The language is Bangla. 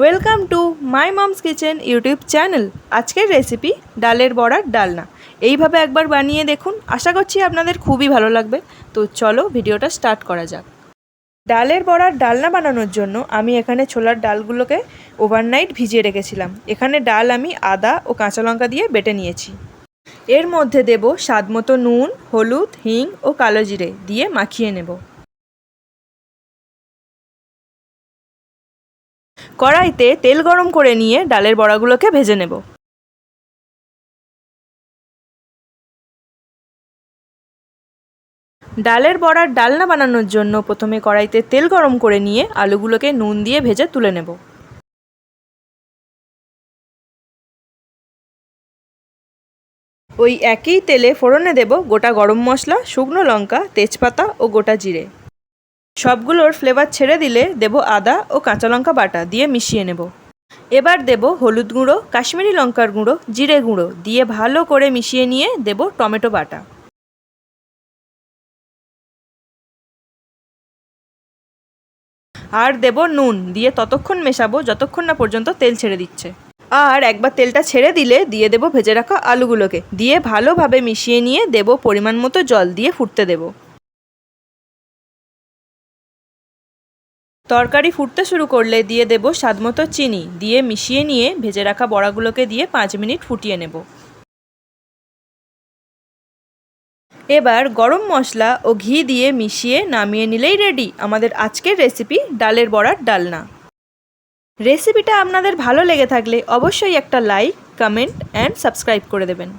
Welcome to my mom's kitchen YouTube channel আজকের রেসিপি ডালের বড়ার ডালনা। এইভাবে একবার বানিয়ে দেখুন। আশা করছি আপনাদের খুবই ভালো লাগবে। তো চলো ভিডিওটা স্টার্ট করা যাক। ডালের বড়ার ডালনা বানানোর জন্য আমি এখানে ছোলার ডালগুলোকে ওভারনাইট ভিজিয়ে রেখেছিলাম। এখানে ডাল আমি আদা ও কাঁচা লঙ্কা দিয়ে বেটে নিয়েছি। এর মধ্যে দেব স্বাদ নুন, হলুদ, হিং ও কালো জিরে দিয়ে মাখিয়ে নেব। কড়াইতে তেল গরম করে নিয়ে ডালের বড়াগুলোকে ভেজে নেব। ডালের বড়ার ডালনা বানানোর জন্য প্রথমে কড়াইতে তেল গরম করে নিয়ে আলুগুলোকে নুন দিয়ে ভেজে তুলে নেব। ওই একই তেলে ফোড়নে দেব গোটা গরম মশলা, শুকনো লঙ্কা, তেজপাতা ও গোটা জিরে। সবগুলোর ফ্লেভার ছেড়ে দিলে দেব আদা ও কাঁচা লঙ্কা বাটা দিয়ে মিশিয়ে নেব। এবার দেব হলুদ গুঁড়ো, কাশ্মীরি লঙ্কার গুঁড়ো, জিরে গুঁড়ো দিয়ে ভালো করে মিশিয়ে নিয়ে দেব টমেটো বাটা। আর দেব নুন দিয়ে ততক্ষণ মেশাবো যতক্ষণ না পর্যন্ত তেল ছেড়ে দিচ্ছে। আর একবার তেলটা ছেড়ে দিলে দিয়ে দেব ভেজে রাখা আলুগুলোকে। দিয়ে ভালোভাবে মিশিয়ে নিয়ে দেব পরিমাণ মতো জল দিয়ে ফুটতে দেবো। তরকারি ফুটতে শুরু করলে দিয়ে দেব স্বাদমতো চিনি। দিয়ে মিশিয়ে নিয়ে ভেজে রাখা বড়াগুলোকে দিয়ে পাঁচ মিনিট ফুটিয়ে নেব। এবার গরম মশলা ও ঘি দিয়ে মিশিয়ে নামিয়ে নিলেই রেডি আমাদের আজকের রেসিপি ডালের বড়ার ডালনা। রেসিপিটা আপনাদের ভালো লেগে থাকলে অবশ্যই একটা লাইক কমেন্ট অ্যান্ড সাবস্ক্রাইব করে দেবেন।